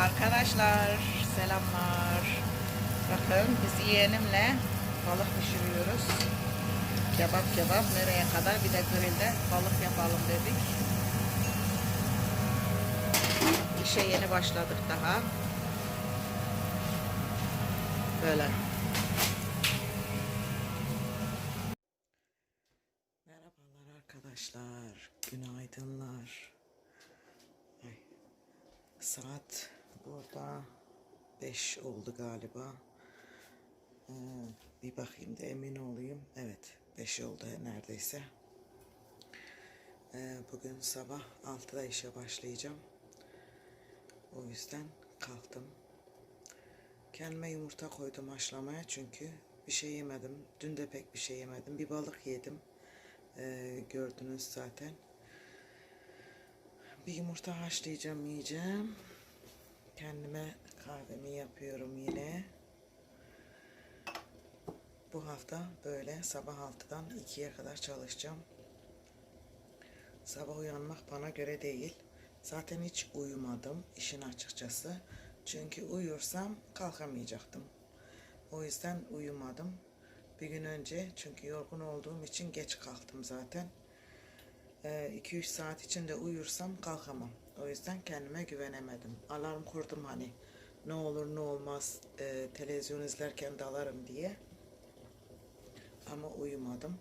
Arkadaşlar selamlar. Bakın biz yeğenimle balık pişiriyoruz. Kebap kebap nereye kadar bir de grilde balık yapalım dedik. İşe yeni başladık daha. Böyle. Merhabalar arkadaşlar. Günaydınlar. Ay. Saat burada 5 oldu galiba. Ee, bir bakayım da emin olayım. Evet 5 oldu neredeyse. Ee, bugün sabah 6'da işe başlayacağım. O yüzden kalktım. Kendime yumurta koydum haşlamaya çünkü bir şey yemedim. Dün de pek bir şey yemedim. Bir balık yedim. Ee, gördünüz zaten. Bir yumurta haşlayacağım yiyeceğim. Kendime kahvemi yapıyorum yine. Bu hafta böyle sabah 6'dan 2'ye kadar çalışacağım. Sabah uyanmak bana göre değil. Zaten hiç uyumadım işin açıkçası. Çünkü uyursam kalkamayacaktım. O yüzden uyumadım. Bir gün önce çünkü yorgun olduğum için geç kalktım zaten. 2-3 saat içinde uyursam kalkamam. O yüzden kendime güvenemedim. Alarm kurdum hani ne olur ne olmaz e, televizyon izlerken dalarım diye. Ama uyumadım.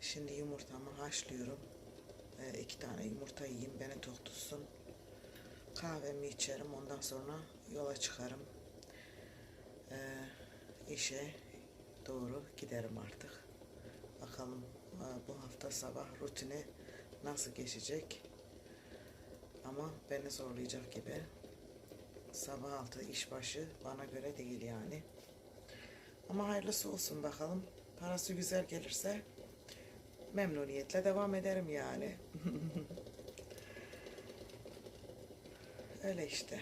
Şimdi yumurtamı haşlıyorum. E, iki tane yumurta yiyeyim beni tok tutsun. Kahvemi içerim ondan sonra yola çıkarım. E, işe doğru giderim artık. Bakalım e, bu hafta sabah rutini nasıl geçecek. Ama beni zorlayacak gibi. Sabah altı işbaşı bana göre değil yani. Ama hayırlısı olsun bakalım. Parası güzel gelirse memnuniyetle devam ederim yani. Öyle işte.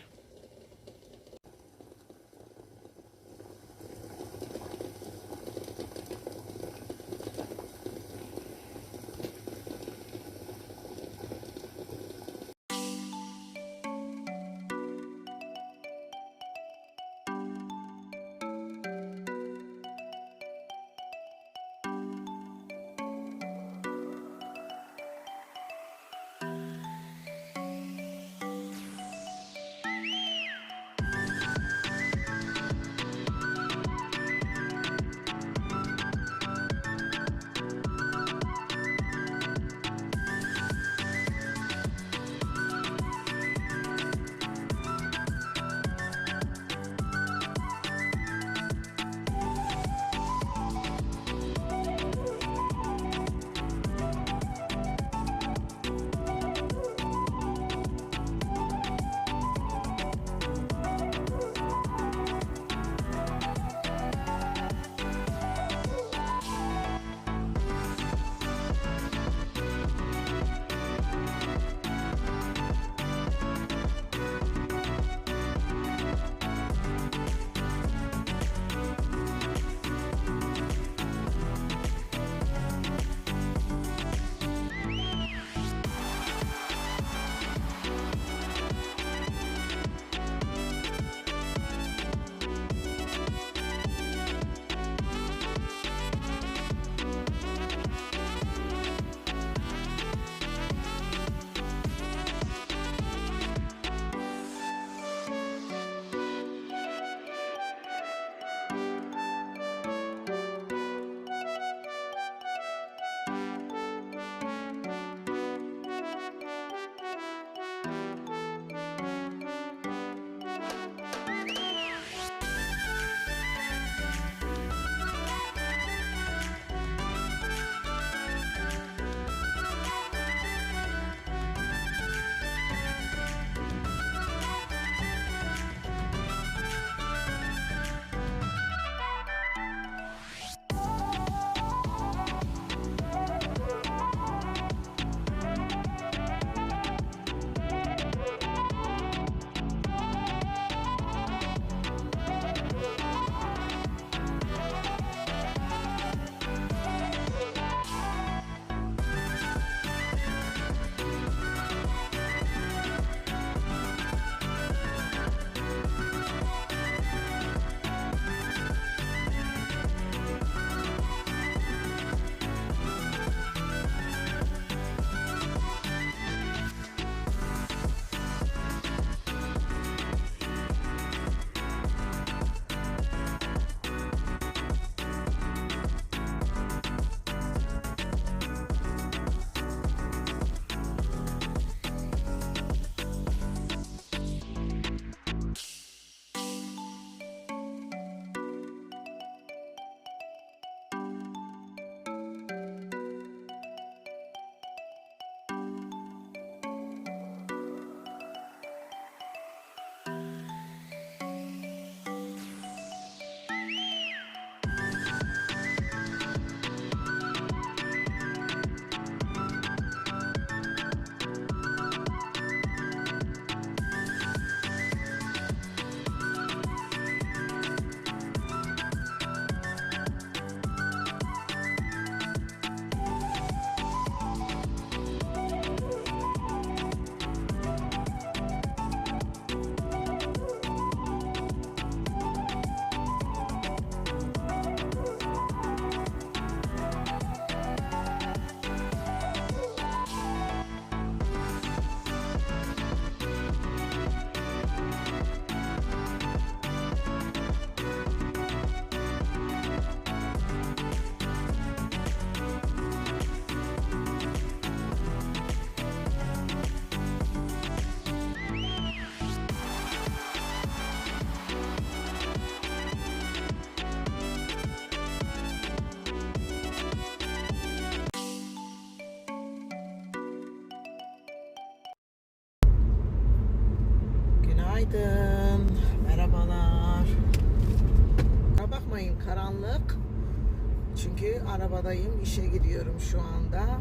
Arabadayım. işe gidiyorum şu anda.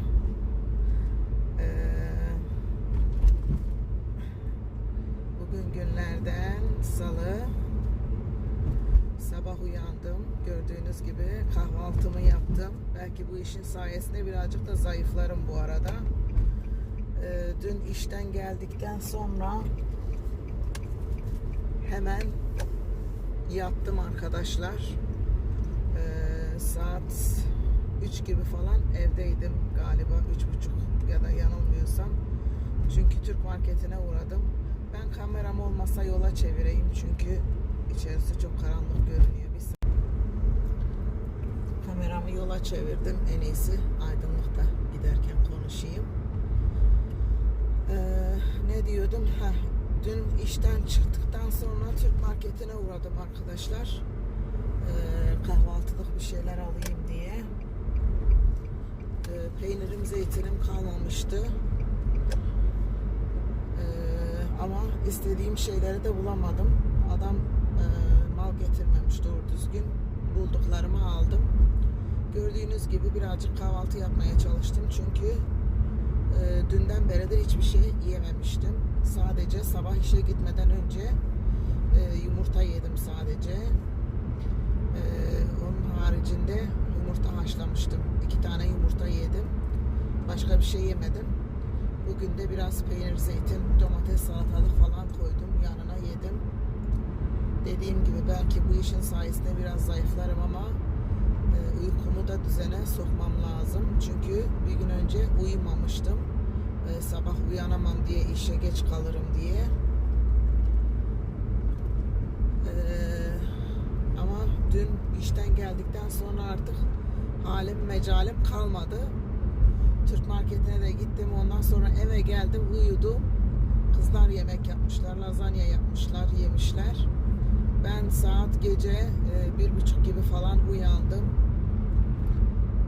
Ee, bugün günlerden salı. Sabah uyandım. Gördüğünüz gibi kahvaltımı yaptım. Belki bu işin sayesinde birazcık da zayıflarım bu arada. Ee, dün işten geldikten sonra hemen yattım arkadaşlar. Ee, saat 3 gibi falan evdeydim galiba 3.30 ya da yanılmıyorsam. Çünkü Türk marketine uğradım. Ben kameram olmasa yola çevireyim çünkü içerisi çok karanlık görünüyor. Bir Kameramı yola çevirdim. En iyisi aydınlıkta giderken konuşayım. Ee, ne diyordum? Heh, dün işten çıktıktan sonra Türk marketine uğradım arkadaşlar. Ee, kahvaltılık bir şeyler alayım diye. Ee, peynirim, zeytinim kalmamıştı. Ee, ama istediğim şeyleri de bulamadım. Adam e, mal getirmemiş doğru düzgün. Bulduklarımı aldım. Gördüğünüz gibi birazcık kahvaltı yapmaya çalıştım çünkü e, dünden beridir hiçbir şey yiyememiştim. Sadece sabah işe gitmeden önce e, yumurta yedim sadece. E, onun haricinde yumurta haşlamıştım. İki tane yumurta yedim. Başka bir şey yemedim. Bugün de biraz peynir, zeytin, domates, salatalık falan koydum. Yanına yedim. Dediğim gibi belki bu işin sayesinde biraz zayıflarım ama e, uykumu da düzene sokmam lazım. Çünkü bir gün önce uyumamıştım. E, sabah uyanamam diye işe geç kalırım diye. E, ama dün işten geldikten sonra artık halim mecalim kalmadı. Türk marketine de gittim. Ondan sonra eve geldim, uyudum. Kızlar yemek yapmışlar, lazanya yapmışlar, yemişler. Ben saat gece e, bir buçuk gibi falan uyandım.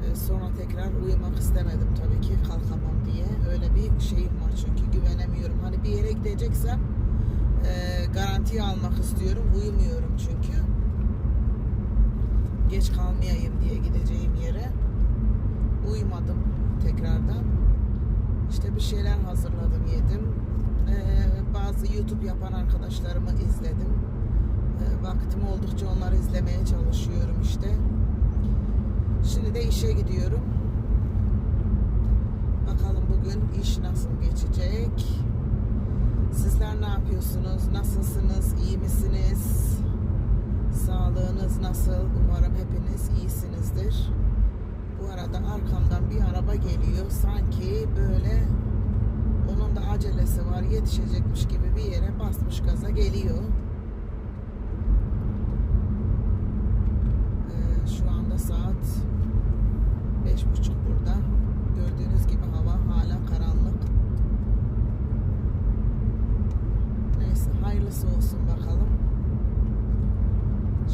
E, sonra tekrar uyumak istemedim tabii ki kalkamam diye. Öyle bir şeyim var çünkü güvenemiyorum. Hani bir yere gideceksem e, garantiye almak istiyorum. Uyumuyorum çünkü. Geç kalmayayım diye gideceğim yere. Uyumadım tekrardan. İşte bir şeyler hazırladım yedim. E, bazı YouTube yapan arkadaşlarımı izledim. E, vaktim oldukça onları izlemeye çalışıyorum işte. Şimdi de işe gidiyorum. Bakalım bugün iş nasıl geçecek? Sizler ne yapıyorsunuz? Nasılsınız? İyi misiniz? Sağlığınız nasıl? Umarım hepiniz iyisinizdir. Bu arada arkamdan bir araba geliyor. Sanki böyle onun da acelesi var. Yetişecekmiş gibi bir yere basmış gaza geliyor. Ee, şu anda saat beş buçuk burada. Gördüğünüz gibi hava hala karanlık. Neyse hayırlısı olsun bakalım.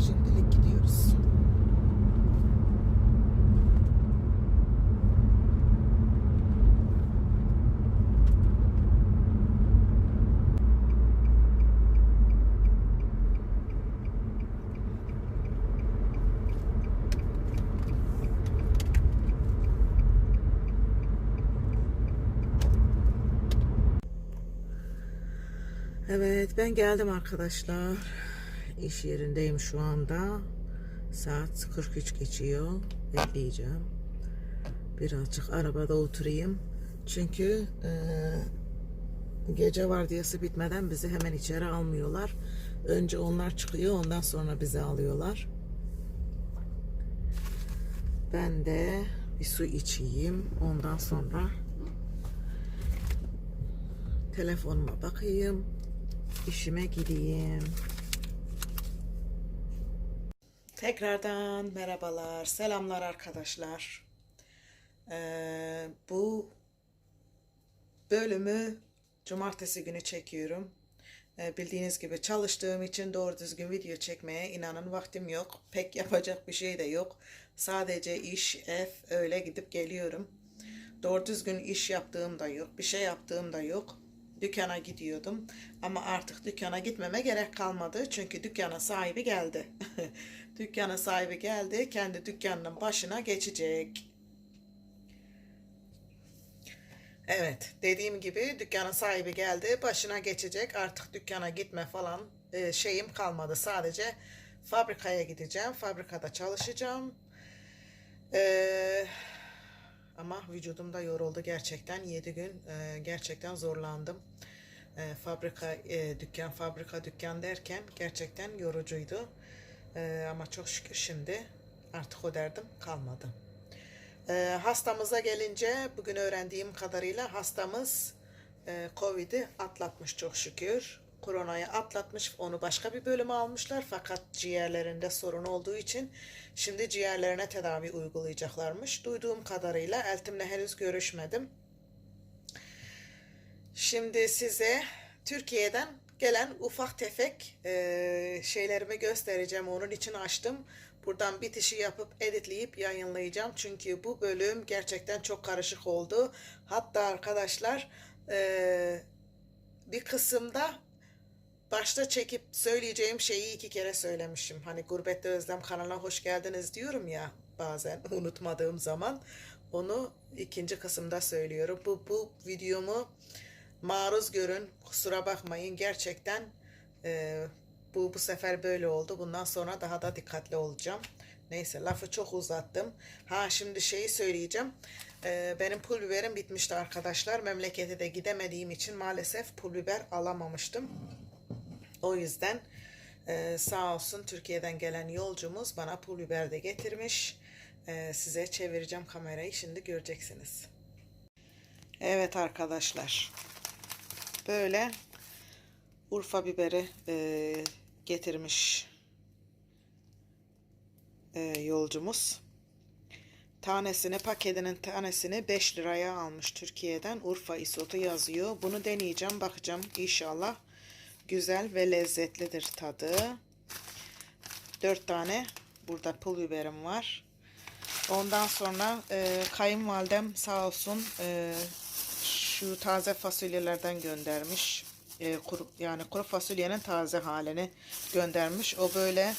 Şimdilik gidiyoruz. Evet ben geldim arkadaşlar. İş yerindeyim şu anda. Saat 43 geçiyor. Bekleyeceğim. Birazcık arabada oturayım. Çünkü eee, gece vardiyası bitmeden bizi hemen içeri almıyorlar. Önce onlar çıkıyor ondan sonra bizi alıyorlar. Ben de bir su içeyim. Ondan sonra telefonuma bakayım. İşime gideyim. Tekrardan merhabalar, selamlar arkadaşlar. Ee, bu bölümü cumartesi günü çekiyorum. Ee, bildiğiniz gibi çalıştığım için doğru düzgün video çekmeye inanın vaktim yok. Pek yapacak bir şey de yok. Sadece iş, ev öyle gidip geliyorum. Doğru düzgün iş yaptığım da yok. Bir şey yaptığım da yok. Dükkana gidiyordum. Ama artık dükkana gitmeme gerek kalmadı. Çünkü dükkanın sahibi geldi. dükkanın sahibi geldi. Kendi dükkanının başına geçecek. Evet, dediğim gibi dükkanın sahibi geldi, başına geçecek. Artık dükkana gitme falan e, şeyim kalmadı. Sadece fabrikaya gideceğim, fabrikada çalışacağım. E, ama vücudum da yoruldu gerçekten. 7 gün e, gerçekten zorlandım. E, fabrika, e, dükkan, fabrika, dükkan derken gerçekten yorucuydu. E, ama çok şükür şimdi artık o derdim kalmadı. Ee, hastamıza gelince bugün öğrendiğim kadarıyla hastamız e, Covid'i atlatmış çok şükür. Koronayı atlatmış, onu başka bir bölüme almışlar fakat ciğerlerinde sorun olduğu için şimdi ciğerlerine tedavi uygulayacaklarmış. Duyduğum kadarıyla Eltim'le henüz görüşmedim. Şimdi size Türkiye'den gelen ufak tefek e, şeylerimi göstereceğim. Onun için açtım. Buradan bitişi yapıp editleyip yayınlayacağım. Çünkü bu bölüm gerçekten çok karışık oldu. Hatta arkadaşlar e, bir kısımda başta çekip söyleyeceğim şeyi iki kere söylemişim. Hani Gurbette Özlem kanalına hoş geldiniz diyorum ya bazen unutmadığım zaman. Onu ikinci kısımda söylüyorum. Bu, bu videomu maruz görün. Kusura bakmayın. Gerçekten e, bu bu sefer böyle oldu. Bundan sonra daha da dikkatli olacağım. Neyse lafı çok uzattım. Ha şimdi şeyi söyleyeceğim. E, benim pul biberim bitmişti arkadaşlar. Memlekete de gidemediğim için maalesef pul biber alamamıştım. O yüzden e, sağ olsun Türkiye'den gelen yolcumuz bana pul biber de getirmiş. E, size çevireceğim kamerayı şimdi göreceksiniz. Evet arkadaşlar. Böyle Urfa biberi e, getirmiş e, yolcumuz. Tanesini paketinin tanesini 5 liraya almış Türkiye'den. Urfa isotu yazıyor. Bunu deneyeceğim bakacağım inşallah. Güzel ve lezzetlidir tadı. 4 tane burada pul biberim var. Ondan sonra e, kayınvalidem sağ olsun e, şu taze fasulyelerden göndermiş. E, kuru, yani kuru fasulyenin taze halini göndermiş. O böyle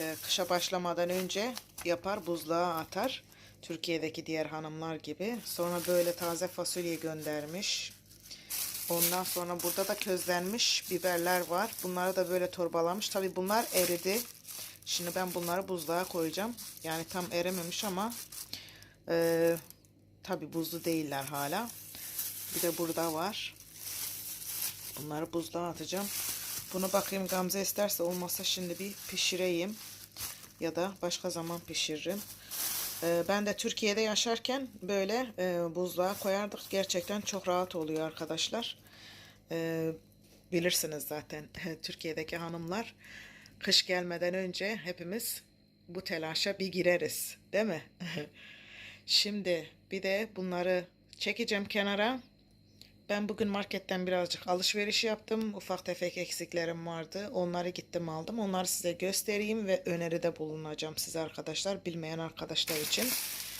e, kışa başlamadan önce yapar buzluğa atar. Türkiye'deki diğer hanımlar gibi. Sonra böyle taze fasulye göndermiş. Ondan sonra burada da közlenmiş biberler var. Bunları da böyle torbalamış. Tabi bunlar eridi. Şimdi ben bunları buzluğa koyacağım. Yani tam erimemiş ama e, tabi buzlu değiller hala. Bir de burada var. Bunları buzluğa atacağım. Bunu bakayım Gamze isterse olmazsa şimdi bir pişireyim. Ya da başka zaman pişiririm. Ee, ben de Türkiye'de yaşarken böyle e, buzluğa koyardık. Gerçekten çok rahat oluyor arkadaşlar. Ee, bilirsiniz zaten Türkiye'deki hanımlar kış gelmeden önce hepimiz bu telaşa bir gireriz. Değil mi? Şimdi bir de bunları çekeceğim kenara. Ben bugün marketten birazcık alışveriş yaptım. Ufak tefek eksiklerim vardı. Onları gittim aldım. Onları size göstereyim ve öneride bulunacağım size arkadaşlar. Bilmeyen arkadaşlar için.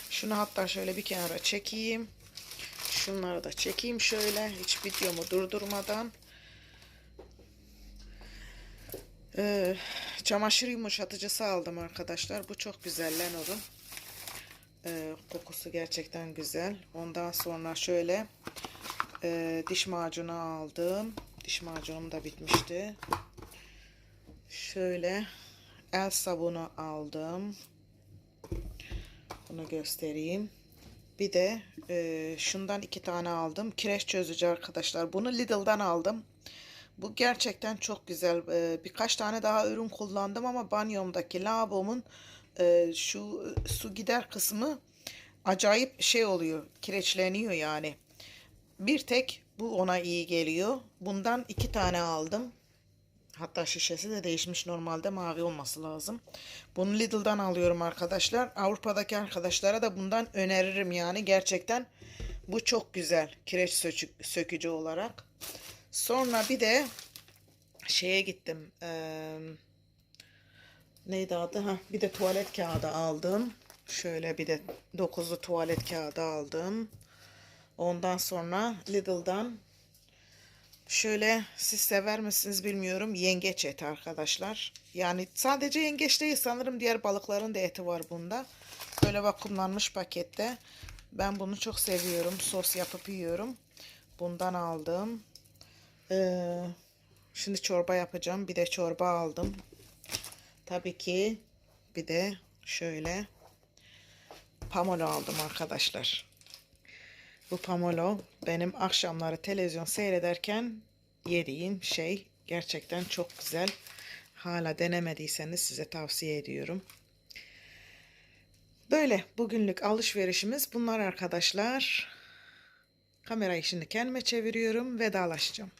Şunu hatta şöyle bir kenara çekeyim. Şunları da çekeyim şöyle. Hiç videomu durdurmadan. Ee, çamaşır yumuşatıcısı aldım arkadaşlar. Bu çok güzel Lenore'un. Ee, kokusu gerçekten güzel. Ondan sonra şöyle e, diş macunu aldım. Diş macunum da bitmişti. Şöyle el sabunu aldım. Bunu göstereyim. Bir de e, şundan iki tane aldım. Kireç çözücü arkadaşlar. Bunu Lidl'dan aldım. Bu gerçekten çok güzel. E, birkaç tane daha ürün kullandım ama banyomdaki lavabomun e, şu su gider kısmı acayip şey oluyor. Kireçleniyor yani. Bir tek bu ona iyi geliyor. Bundan iki tane aldım. Hatta şişesi de değişmiş. Normalde mavi olması lazım. Bunu Lidl'dan alıyorum arkadaşlar. Avrupa'daki arkadaşlara da bundan öneririm yani. Gerçekten bu çok güzel. Kireç sökücü olarak. Sonra bir de şeye gittim. Ee, neydi adı? Ha, bir de tuvalet kağıdı aldım. Şöyle bir de dokuzlu tuvalet kağıdı aldım. Ondan sonra Lidl'dan Şöyle siz sever misiniz bilmiyorum. Yengeç eti arkadaşlar. Yani sadece yengeç değil sanırım diğer balıkların da eti var bunda. Böyle vakumlanmış pakette. Ben bunu çok seviyorum. Sos yapıp yiyorum. Bundan aldım. Ee, şimdi çorba yapacağım. Bir de çorba aldım. Tabii ki bir de şöyle pamolo aldım arkadaşlar. Bu pamolo benim akşamları televizyon seyrederken yediğim şey gerçekten çok güzel. Hala denemediyseniz size tavsiye ediyorum. Böyle bugünlük alışverişimiz bunlar arkadaşlar. Kamerayı şimdi kendime çeviriyorum. Vedalaşacağım.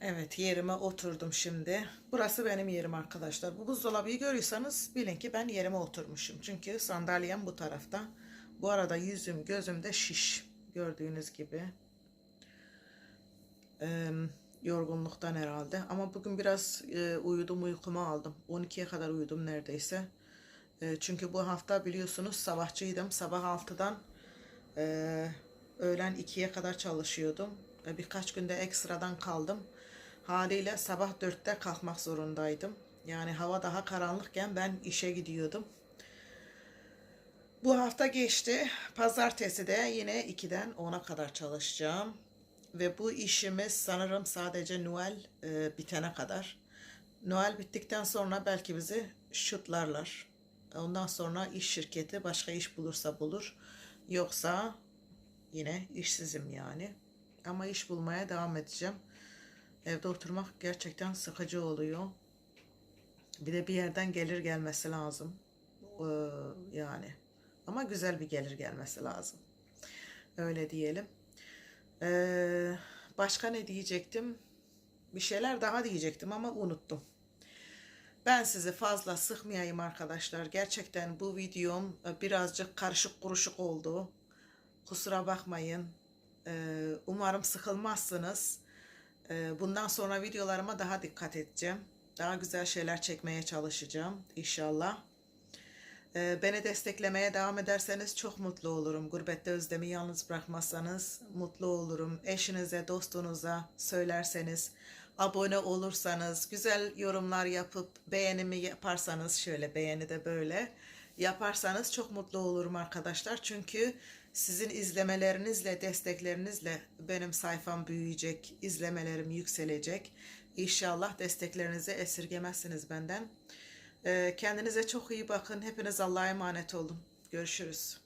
Evet yerime oturdum şimdi. Burası benim yerim arkadaşlar. Bu buzdolabıyı görüyorsanız bilin ki ben yerime oturmuşum. Çünkü sandalyem bu tarafta. Bu arada yüzüm gözüm de şiş. Gördüğünüz gibi. Ee, yorgunluktan herhalde. Ama bugün biraz e, uyudum uykumu aldım. 12'ye kadar uyudum neredeyse. E, çünkü bu hafta biliyorsunuz sabahçıydım. Sabah 6'dan e, öğlen 2'ye kadar çalışıyordum. E, birkaç günde ekstradan kaldım. Haliyle sabah 4'te kalkmak zorundaydım. Yani hava daha karanlıkken ben işe gidiyordum. Bu hafta geçti. Pazartesi de yine 2'den 10'a kadar çalışacağım. Ve bu işimiz sanırım sadece Noel e, bitene kadar. Noel bittikten sonra belki bizi şutlarlar. Ondan sonra iş şirketi başka iş bulursa bulur. Yoksa yine işsizim yani. Ama iş bulmaya devam edeceğim. Evde oturmak gerçekten sıkıcı oluyor. Bir de bir yerden gelir gelmesi lazım. Ee, yani. Ama güzel bir gelir gelmesi lazım. Öyle diyelim. Ee, başka ne diyecektim? Bir şeyler daha diyecektim ama unuttum. Ben sizi fazla sıkmayayım arkadaşlar. Gerçekten bu videom e, birazcık karışık kuruşuk oldu. Kusura bakmayın. Ee, umarım sıkılmazsınız. Ee, bundan sonra videolarıma daha dikkat edeceğim. Daha güzel şeyler çekmeye çalışacağım inşallah. Ee, beni desteklemeye devam ederseniz çok mutlu olurum. Gurbette özlemi yalnız bırakmazsanız mutlu olurum. Eşinize, dostunuza söylerseniz, abone olursanız, güzel yorumlar yapıp beğenimi yaparsanız şöyle beğeni de böyle yaparsanız çok mutlu olurum arkadaşlar. Çünkü sizin izlemelerinizle, desteklerinizle benim sayfam büyüyecek, izlemelerim yükselecek. İnşallah desteklerinizi esirgemezsiniz benden. Ee, Kendinize çok iyi bakın. Hepiniz Allah'a emanet olun. Görüşürüz.